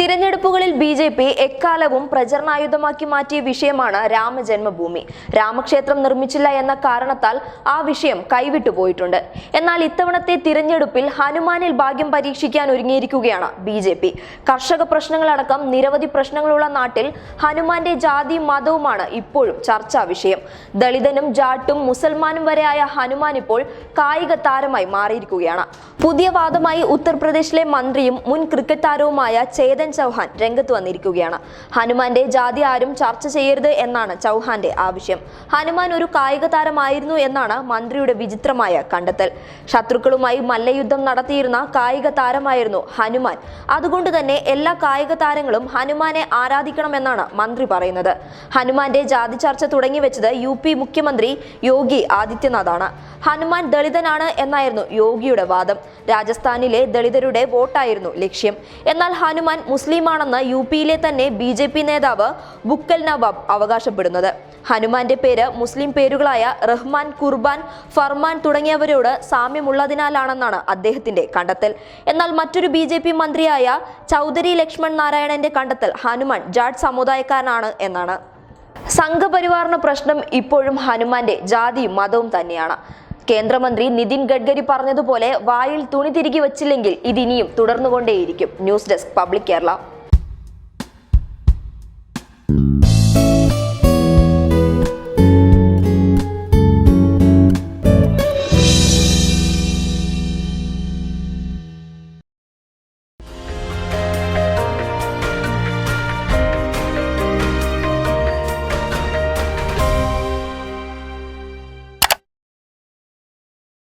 തിരഞ്ഞെടുപ്പുകളിൽ B J P എക്കാലവും പ്രചരണായുധമാക്കി മാറ്റിയ വിഷയമാണ് രാമജന്മഭൂമി. രാമക്ഷേത്രം നിർമ്മിച്ചില്ല എന്ന കാരണത്താൽ ആ വിഷയം കൈവിട്ടു പോയിട്ടുണ്ട്. എന്നാൽ ഇത്തവണത്തെ തിരഞ്ഞെടുപ്പിൽ ഹനുമാനിൽ ഭാഗ്യം പരീക്ഷിക്കാൻ ഒരുങ്ങിയിരിക്കുകയാണ് ബി ജെ പി. കർഷക പ്രശ്നങ്ങളടക്കം നിരവധി പ്രശ്നങ്ങളുള്ള നാട്ടിൽ ഹനുമാന്റെ ജാതിയും മതവുമാണ് ഇപ്പോഴും ചർച്ചാ വിഷയം. ദളിതനും ജാട്ടും മുസൽമാനും വരെയായ ഹനുമാൻ ഇപ്പോൾ കായിക താരമായി മാറിയിരിക്കുകയാണ്. പുതിയ വാദമായി ഉത്തർപ്രദേശിലെ മന്ത്രിയും മുൻ ക്രിക്കറ്റ് താരവുമായ ചേതൻ ചൗഹാൻ രംഗത്ത് വന്നിരിക്കുകയാണ്. ഹനുമാന്റെ ജാതി ആരും ചർച്ച ചെയ്യരുത് എന്നാണ് ചൗഹാന്റെ ആവശ്യം. ഹനുമാൻ ഒരു കായിക താരമായിരുന്നു എന്നാണ് മന്ത്രിയുടെ വിചിത്രമായ കണ്ടെത്തൽ. ശത്രുക്കളുമായി മല്ലയുദ്ധം നടത്തിയിരുന്ന കായിക താരമായിരുന്നു ഹനുമാൻ. അതുകൊണ്ട് തന്നെ എല്ലാ കായിക താരങ്ങളും ഹനുമാനെ ആരാധിക്കണമെന്നാണ് മന്ത്രി പറയുന്നത്. ഹനുമാന്റെ ജാതി ചർച്ച തുടങ്ങിവെച്ചത് യു പി മുഖ്യമന്ത്രി യോഗി ആദിത്യനാഥാണ്. ഹനുമാൻ ദളിതനാണ് എന്നായിരുന്നു യോഗിയുടെ വാദം. രാജസ്ഥാനിലെ ദളിതരുടെ വോട്ടായിരുന്നു ലക്ഷ്യം. എന്നാൽ ഹനുമാൻ മുസ്ലിമാണെന്ന് യു പിയിലെ തന്നെ ബി ജെ പി നേതാവ് ബുക്കൽ നവാബ് അവകാശപ്പെടുന്നത്. ഹനുമാന്റെ പേര് മുസ്ലിം പേരുകളായ റഹ്മാൻ കുർബാൻ ഫർമാൻ തുടങ്ങിയവരോട് സാമ്യമുള്ളതിനാലാണെന്നാണ് അദ്ദേഹത്തിന്റെ കണ്ടെത്തൽ. എന്നാൽ മറ്റൊരു ബി ജെ പി മന്ത്രിയായ ചൗധരി ലക്ഷ്മൺ നാരായണന്റെ കണ്ടെത്തൽ ഹനുമാൻ ജാട്ട് സമുദായക്കാരനാണ് എന്നാണ്. സംഘപരിവാറിന് പ്രശ്നം ഇപ്പോഴും ഹനുമാന്റെ ജാതിയും മതവും തന്നെയാണ്. കേന്ദ്രമന്ത്രി നിതിൻ ഗഡ്കരി പറഞ്ഞതുപോലെ വായിൽ തുണി തിരികെ വച്ചില്ലെങ്കിൽ ഇതിനിയും തുടർന്നുകൊണ്ടേയിരിക്കും. News desk public Kerala.